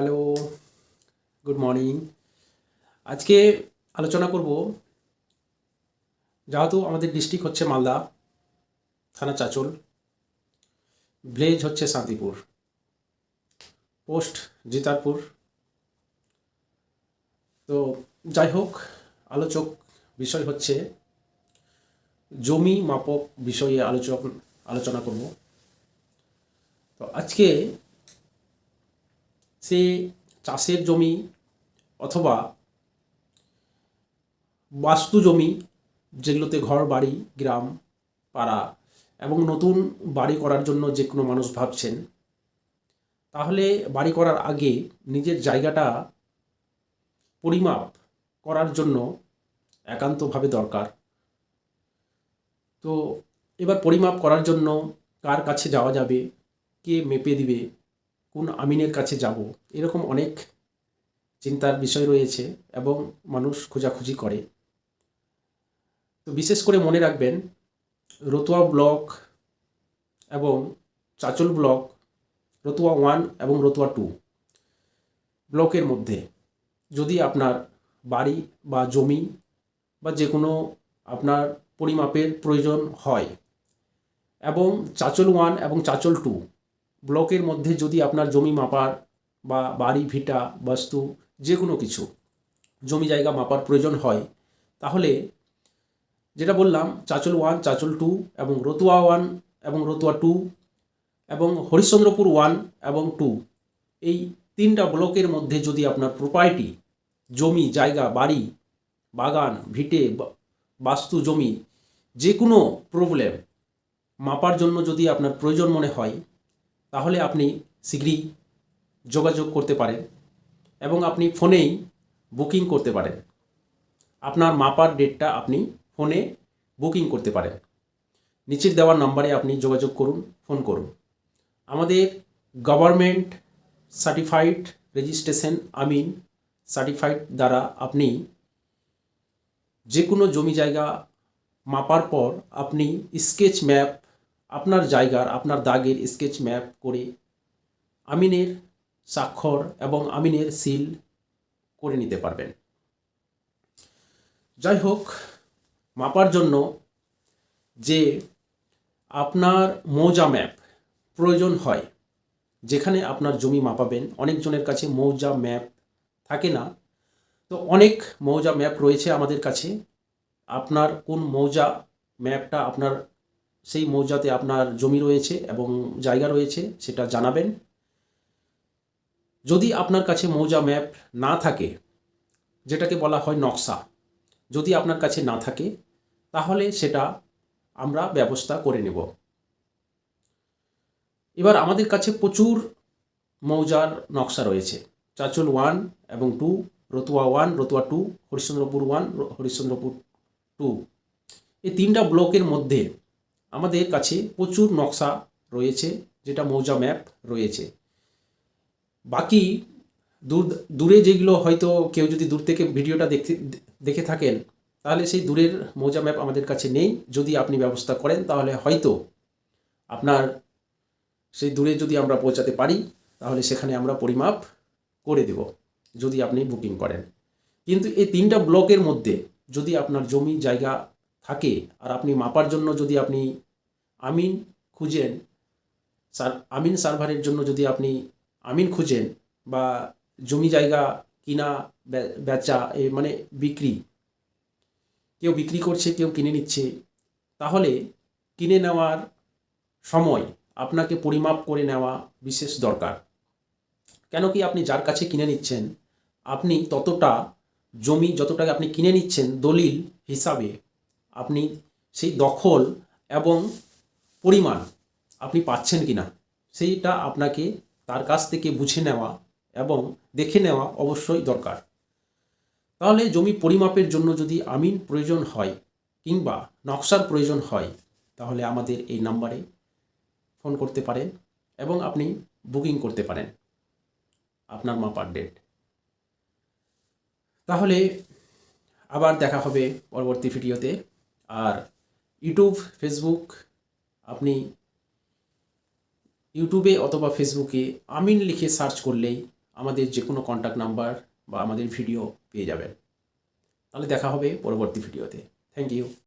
Hello good morning আজকে আলোচনা করব, যেহেতু আমাদের ডিস্ট্রিক্ট হচ্ছে মালদা, থানা চাচল ভিলেজ হচ্ছে শান্তিপুর পোস্ট জিতারপুর। তো যাই হোক, আলোচক বিষয় হচ্ছে জমি মাপক বিষয়ে আলোচক, আলোচনা করব। তো আজকে সে চাষের জমি অথবা বাস্তু জমি যেগুলোতে ঘর, বাড়ি, গ্রাম, পাড়া এবং নতুন বাড়ি করার জন্য যে কোনো মানুষ ভাবছেন, তাহলে বাড়ি করার আগে নিজের জায়গাটা পরিমাপ করার জন্য একান্তভাবে দরকার। তো এবার পরিমাপ করার জন্য কার কাছে যাওয়া যাবে, কে মেপে দিবে কোন আমিনের কাছে যাব? এরকম অনেক চিন্তার বিষয় রয়েছে এবং মানুষ খোঁজাখুঁজি করে। তো বিশেষ করে মনে রাখবেন, রতুয়া ব্লক এবং চাচল ব্লক, রতুয়া ওয়ান এবং রতুয়া টু ব্লকের মধ্যে যদি আপনার বাড়ি বা জমি বা যে কোনো আপনার পরিমাপের প্রয়োজন হয় এবং চাচল ওয়ান এবং চাচল টু ব্লকের মধ্যে যদি আপনার জমি মাপার বা বাড়ি, ভিটা, বাস্তু যে কোনো কিছু, জমি জায়গা মাপার প্রয়োজন হয়, তাহলে যেটা বললাম, চাচল ওয়ান, চাচল টু এবং রতুয়া ওয়ান এবং রতুয়া টু এবং হরিশ্চন্দ্রপুর ওয়ান এবং টু, এই তিনটা ব্লকের মধ্যে যদি আপনার প্রপার্টি জমি, জায়গা, বাড়ি, বাগান, ভিটে বাস্তু, জমি যে কোনো প্রবলেম মাপার জন্য যদি আপনার প্রয়োজন মনে হয় তাহলে আপনি শীঘ্রই যোগাযোগ করতে পারেন এবং আপনি ফোনেই বুকিং করতে পারেন। আপনার মাপার ডেটটা আপনি ফোনে বুকিং করতে পারেন। নিচের দেওয়ার নাম্বারে আপনি যোগাযোগ করুন, ফোন করুন। আমাদের গভর্নমেন্ট সার্টিফাইড রেজিস্ট্রেশন আমিন সার্টিফাইড দ্বারা আপনি যে কোনো জমি জায়গা মাপার পর আপনি স্কেচ ম্যাপ আপনার জায়গার, আপনার দাগের স্কেচ ম্যাপ করে আমিনের স্বাক্ষর এবং আমিনের সিল করে নিতে পারবেন। যাই হোক, মাপার জন্য যে আপনার মৌজা ম্যাপ প্রয়োজন হয়, যেখানে আপনার জমি মাপাবেন, অনেকজনের কাছে মৌজা ম্যাপ থাকে না। তো অনেক মৌজা ম্যাপ রয়েছে আমাদের কাছে। আপনার কোন মৌজা ম্যাপটা আপনার সেই মৌজাতে আপনার জমি রয়েছে এবং জায়গা রয়েছে, সেটা জানাবেন। যদি আপনার কাছে মৌজা ম্যাপ না থাকে, যেটাকে বলা হয় নকশা, যদি আপনার কাছে না থাকে, তাহলে সেটা আমরা ব্যবস্থা করে নেব। এবার আমাদের কাছে প্রচুর মৌজার নকশা রয়েছে। চাচল ওয়ান এবং two, Ratua one, Ratua two, Harishchandrapur one, Harishchandrapur two. এই তিনটা ব্লকের মধ্যে আমাদের কাছে প্রচুর নকশা রয়েছে, যেটা মৌজা ম্যাপ রয়েছে। বাকি দূর, দূরে যেগুলো হয়তো কেউ যদি দূর থেকে ভিডিওটা দেখতে, দেখে থাকেন, তাহলে সেই দূরের মৌজা ম্যাপ আমাদের কাছে নেই। যদি আপনি ব্যবস্থা করেন, তাহলে হয়তো আপনার সেই দূরে যদি আমরা পৌঁছাতে পারি, তাহলে সেখানে আমরা পরিমাপ করে দেব, যদি আপনি বুকিং করেন। কিন্তু এই তিনটা ব্লকের মধ্যে যদি আপনার জমি জায়গা থাকে আর আপনি মাপার জন্য যদি আপনি আমিন খুঁজেন, সার, আমিন সার্ভারের জন্য যদি আপনি আমিন খুঁজেন বা জমি জায়গা কিনা বেচা, এ মানে বিক্রি, কেউ বিক্রি করছে, কেউ কিনে নিচ্ছে, তাহলে কিনে নেওয়ার সময় আপনাকে পরিমাপ করে নেওয়া বিশেষ দরকার। কেন কি আপনি যার কাছে কিনে নিচ্ছেন, আপনি ততটা জমি যতটা আপনি কিনে নিচ্ছেন দলিল হিসাবে আপনি সেই দখল এবং পরিমাণ আপনি পাচ্ছেন কি না সেইটা আপনাকে তার কাছ থেকে বুঝে নেওয়া এবং দেখে নেওয়া অবশ্যই দরকার। তাহলে জমি পরিমাপের জন্য যদি আমিন প্রয়োজন হয় কিংবা নকশার প্রয়োজন হয়, তাহলে আমাদের এই নাম্বারে ফোন করতে পারেন এবং আপনি বুকিং করতে পারেন আপনার মাপার ডেট। তাহলে আবার দেখা হবে পরবর্তী ভিডিওতে। আর ইউটিউব, ফেসবুক, আপনি ইউটিউবে অথবা ফেসবুকে আমিন লিখে সার্চ করলেই আমাদের যে কোনো কন্ট্যাক্ট নাম্বার বা আমাদের ভিডিও পেয়ে যাবেন। তাহলে দেখা হবে পরবর্তী ভিডিওতে থ্যাংক ইউ